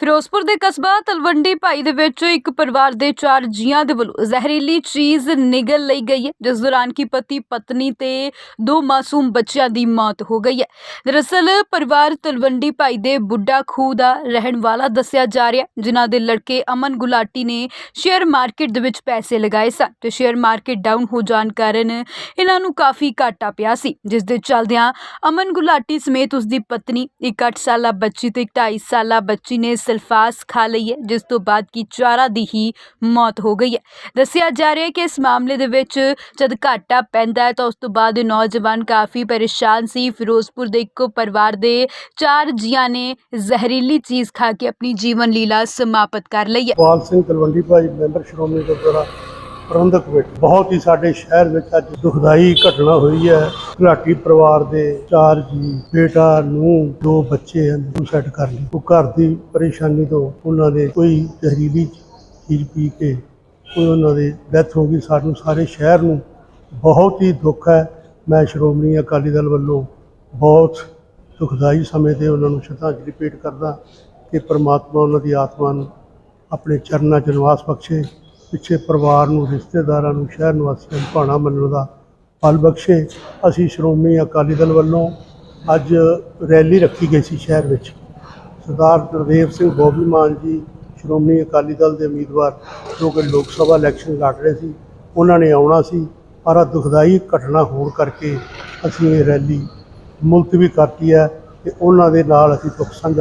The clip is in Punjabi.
ਫਿਰੋਜ਼ਪੁਰ ਦੇ ਕਸਬਾ ਤਲਵੰਡੀ ਭਾਈ ਦੇ ਵਿੱਚ ਇੱਕ ਪਰਿਵਾਰ ਦੇ ਚਾਰ ਜੀਆਂ ਦੇ ਵੱਲੋਂ ਜ਼ਹਿਰੀਲੀ ਚੀਜ਼ ਨਿਗਲ ਲਈ ਗਈ ਹੈ, ਜਿਸ ਦੌਰਾਨ ਕਿ ਪਤੀ, ਪਤਨੀ ਤੇ ਦੋ ਮਾਸੂਮ ਬੱਚਿਆਂ ਦੀ ਮੌਤ ਹੋ ਗਈ ਹੈ। ਦਰਅਸਲ, ਪਰਿਵਾਰ ਤਲਵੰਡੀ ਭਾਈ ਦੇ ਬੁੱਢਾ ਖੂਹ ਦਾ ਰਹਿਣ ਵਾਲਾ ਦੱਸਿਆ ਜਾ ਰਿਹਾ ਜਿਨ੍ਹਾਂ ਦੇ ਲੜਕੇ ਅਮਨ ਗੁਲਾਟੀ ਨੇ ਸ਼ੇਅਰ ਮਾਰਕੀਟ ਦੇ ਵਿੱਚ ਪੈਸੇ ਲਗਾਏ ਸਨ ਤੇ ਸ਼ੇਅਰ ਮਾਰਕੀਟ ਡਾਊਨ ਹੋ ਜਾਣ ਕਾਰਨ ਇਹਨਾਂ ਨੂੰ ਕਾਫੀ ਘਾਟਾ ਪਿਆ ਸੀ, ਜਿਸ ਦੇ ਚਲਦਿਆਂ ਅਮਨ ਗੁਲਾਟੀ ਸਮੇਤ ਉਸ ਦੀ ਪਤਨੀ ਇੱਕ 8 ਸਾਲਾ ਬੱਚੀ ਤੇ ਇੱਕ 2.5 ਸਾਲਾ ਬੱਚੀ ਨੇ ਸਲਫਾਸ ਖਾ ਲਈ ਹੈ, ਜਿਸ ਤੋਂ ਬਾਅਦ ਕੀ ਚਾਰਾ ਦੀ ਹੀ ਮੌਤ ਹੋ ਗਈ ਹੈ। ਦੱਸਿਆ ਜਾ ਰਿਹਾ ਹੈ ਕਿ ਇਸ ਮਾਮਲੇ ਦੇ ਵਿੱਚ ਜਦ ਘਾਟਾ ਪੈਂਦਾ ਹੈ ਤਾਂ ਉਸ ਤੋਂ ਬਾਅਦ ਇਹ ਨੌਜਵਾਨ ਕਾਫੀ ਪਰੇਸ਼ਾਨ ਸੀ। ਫਿਰੋਜ਼ਪੁਰ ਦੇ ਇੱਕੋ ਪਰਿਵਾਰ ਦੇ ਚਾਰ ਜੀਆਂ ਨੇ ਜ਼ਹਿਰੀਲੀ ਚੀਜ਼ ਖਾ ਕੇ ਆਪਣੀ ਜੀਵਨ ਲੀਲਾ ਸਮਾਪਤ ਕਰ ਲਈ ਹੈ। ਪਾਲ ਸਿੰਘ ਤਲਵੰਡੀ ਭਾਈ, ਮੈਂਬਰ ਸ਼੍ਰੋਮਣੀ ਗੁਰਦੁਆਰਾ ਪ੍ਰਬੰਧਕ ਕਮੇਟੀ ਬਹੁਤ ਹੀ ਸਾਡੇ ਸ਼ਹਿਰ ਵਿੱਚ ਅੱਜ ਦੁਖਦਾਈ ਘਟਨਾ ਹੋਈ ਹੈ। ਘਲਾਟੀ ਪਰਿਵਾਰ ਦੇ ਚਾਰ ਜੀ, ਬੇਟਾ ਨੂੰ ਦੋ ਬੱਚੇ ਹਨ ਸੁਸਾਈਡ ਕਰ ਲਈ ਉਹ ਘਰ ਦੀ ਪਰੇਸ਼ਾਨੀ ਤੋਂ ਉਹਨਾਂ ਦੇ ਕੋਈ ਜ਼ਹਿਰੀਲੀ ਚੀਜ਼ ਪੀ ਕੇ ਕੋਈ ਉਹਨਾਂ ਦੀ ਡੈਥ ਹੋ ਗਈ। ਸਾਨੂੰ ਸਾਰੇ ਸ਼ਹਿਰ ਨੂੰ ਬਹੁਤ ਹੀ ਦੁੱਖ ਹੈ। ਮੈਂ ਸ਼੍ਰੋਮਣੀ ਅਕਾਲੀ ਦਲ ਵੱਲੋਂ ਬਹੁਤ ਦੁਖਦਾਈ ਸਮੇਂ ਤੇ ਉਹਨਾਂ ਨੂੰ ਸ਼ਰਧਾਂਜਲੀ ਭੇਟ ਕਰਦਾ ਕਿ ਪ੍ਰਮਾਤਮਾ ਉਹਨਾਂ ਦੀ ਆਤਮਾ ਨੂੰ ਆਪਣੇ ਚਰਨਾਂ 'ਚ ਨਿਵਾਸ ਬਖਸ਼ੇ। ਪਿੱਛੇ ਪਰਿਵਾਰ ਨੂੰ, ਰਿਸ਼ਤੇਦਾਰਾਂ ਨੂੰ, ਸ਼ਹਿਰ ਨਿਵਾਸੀਆਂ ਨੂੰ ਭਾਣਾ ਮੰਨਣ ਦਾ ਫਲ ਬਖਸ਼ੇ। ਅਸੀਂ ਸ਼੍ਰੋਮਣੀ ਅਕਾਲੀ ਦਲ ਵੱਲੋਂ ਅੱਜ ਰੈਲੀ ਰੱਖੀ ਗਈ ਸੀ ਸ਼ਹਿਰ ਵਿੱਚ। ਸਰਦਾਰ ਗੁਰਦੇਵ ਸਿੰਘ ਬੋਬੀ ਮਾਨ ਜੀ, ਸ਼੍ਰੋਮਣੀ ਅਕਾਲੀ ਦਲ ਦੇ ਉਮੀਦਵਾਰ, ਜੋ ਕਿ ਲੋਕ ਸਭਾ ਇਲੈਕਸ਼ਨ ਲੜ ਰਹੇ ਸੀ, ਉਹਨਾਂ ਨੇ ਆਉਣਾ ਸੀ, ਪਰ ਆਹ ਦੁਖਦਾਈ ਘਟਨਾ ਹੋਣ ਕਰਕੇ ਅਸੀਂ ਇਹ ਰੈਲੀ ਮੁਲਤਵੀ ਕਰਤੀ ਹੈ ਤੇ ਉਹਨਾਂ ਦੇ ਨਾਲ ਅਸੀਂ ਦੁੱਖ ਸਾਂਝਾ